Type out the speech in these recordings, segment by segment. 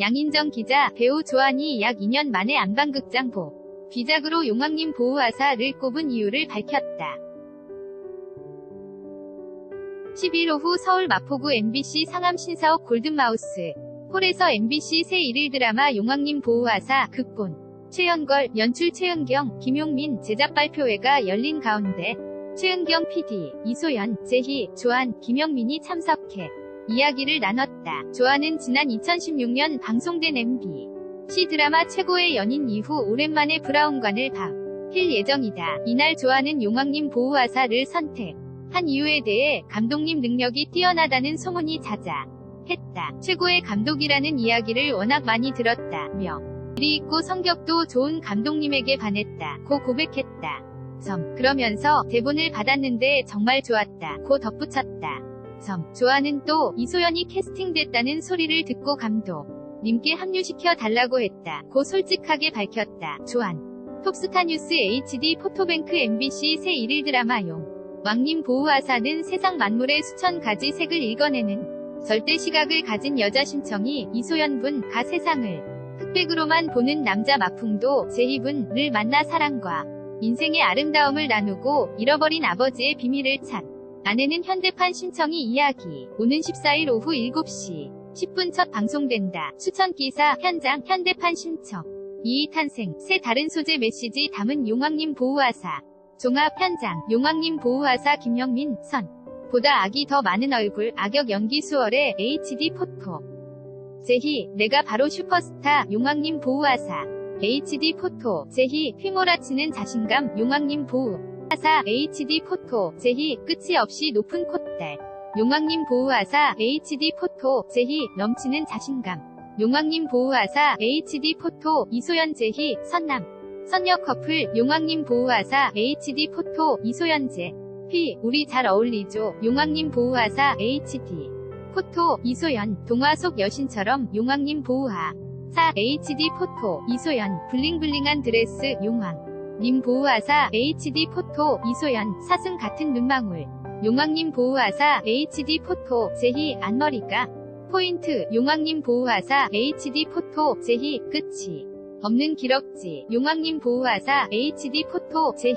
양인정 기자, 배우 조한이 약 2년 만에 안방극장 보. 비작으로 용왕님 보호하사를 꼽은 이유를 밝혔다. 10일 오후 서울 마포구 MBC 상암 신사옥 골든마우스 홀에서 MBC 새 일일 드라마 용왕님 보호하사 극본 최연걸, 연출 최은경, 김용민 제작 발표회가 열린 가운데 최은경 PD, 이소연, 재희, 조한, 김영민이 참석해 이야기를 나눴다. 조한은 지난 2016년 방송된 MB C 드라마 최고의 연인 이후 오랜만에 브라운관을 박힐 예정이다. 이날 조한은 용왕님 보호하사를 선택. 한 이유에 대해 감독님 능력이 뛰어나다는 소문이 자자했다. 최고의 감독이라는 이야기를 워낙 많이 들었다며 일이 있고 성격도 좋은 감독님에게 반했다. 고 고백했다. 점. 그러면서 대본을 받았는데 정말 좋았다. 고 덧붙였다. 점. 조아는 또 이소연이 캐스팅됐다는 소리를 듣고 감독 님께 합류시켜 달라고 했다. 고 솔직하게 밝혔다. 조한. 톱스타 뉴스 HD 포토뱅크 MBC 새 일일 드라마용. 왕님 보호하사는 세상 만물의 수천 가지 색을 읽어내는 절대 시각을 가진 여자 심청이 이소연분 가 세상을 흑백으로만 보는 남자 마풍도 제희분을 만나 사랑과 인생의 아름다움을 나누고 잃어버린 아버지의 비밀을 찾 아내는 현대판 심청이 이야기. 오는 14일 오후 7시 10분 첫 방송된다. 추천 기사 현장 현대판 심청. 이의 탄생. 새 다른 소재 메시지 담은 용왕님 보호하사. 종합 현장. 용왕님 보호하사 김영민 선. 보다 악이 더 많은 얼굴. 악역 연기 수월의 HD 포토. 제희 내가 바로 슈퍼스타. 용왕님 보호하사. HD 포토. 제희 휘몰아치는 자신감. 용왕님 보호 하사 HD 포토 제희 끝이 없이 높은 콧대 용왕님 보호하사 HD 포토 제희 넘치는 자신감. 용왕님 보호하사 HD 포토 이소연 제희 선남. 선녀 커플 용왕님 보호하사 HD 포토 이소연제. 휘 우리 잘 어울리죠. 용왕님 보호하사 HD 포토 이소연. 동화 속 여신처럼 용왕님 보호하 사 HD 포토 이소연. 블링블링한 드레스 용왕 님 보호하사 HD 포토 이소연 사슴 같은 눈망울. 용왕님 보호하사 HD 포토 제희 앞머리가. 포인트 용왕님 보호하사 HD 포토 제희 끝이. 없는 기럭지. 용왕님 보호하사 HD 포토 제희.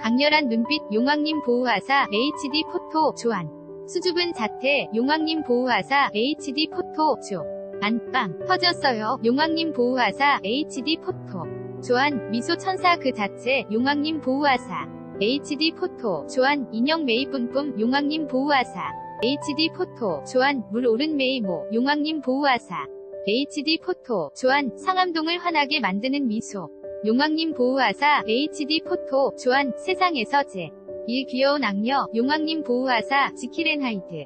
강렬한 눈빛. 용왕님 보호하사 HD 포토 조안. 수줍은 자태. 용왕님 보호하사 HD 포토 조 안빵 터졌어요. 용왕님 보호하사 HD 포토. 조안 미소 천사 그 자체 용왕님 보호하사. HD 포토. 조안 인형 메이 뿜뿜 용왕님 보호하사. HD 포토. 조안 물 오른 메이모 용왕님 보호하사. HD 포토. 조안 상암동을 환하게 만드는 미소. 용왕님 보호하사. HD 포토. 조안 세상에서 제 일 귀여운 악녀 용왕님 보호하사 지킬앤하이드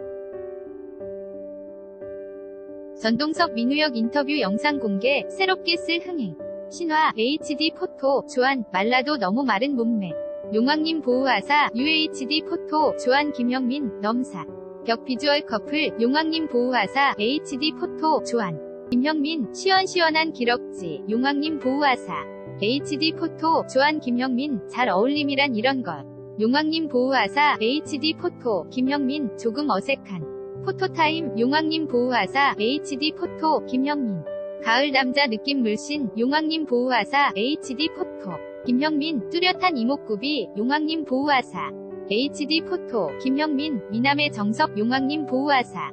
전동석 민우역 인터뷰 영상 공개 새롭게 쓸 흥행. 신화 HD 포토 조안 말라도 너무 마른 몸매. 용왕님 보호하사 UHD 포토 조안 김영민 넘사. 벽 비주얼 커플 용왕님 보호하사 HD 포토 조안 김형민 시원시원한 기럭지 용왕님 보호하사. HD 포토 조한 김형민 잘 어울림이란 이런 것. 용왕님 보호하사 HD 포토 김형민 조금 어색한 포토타임 용왕님 보호하사 HD 포토 김형민. 가을 남자 느낌 물씬 용왕님 보호하사 HD 포토 김형민. 뚜렷한 이목구비 용왕님 보호하사 HD 포토 김형민. 미남의 정석 용왕님 보호하사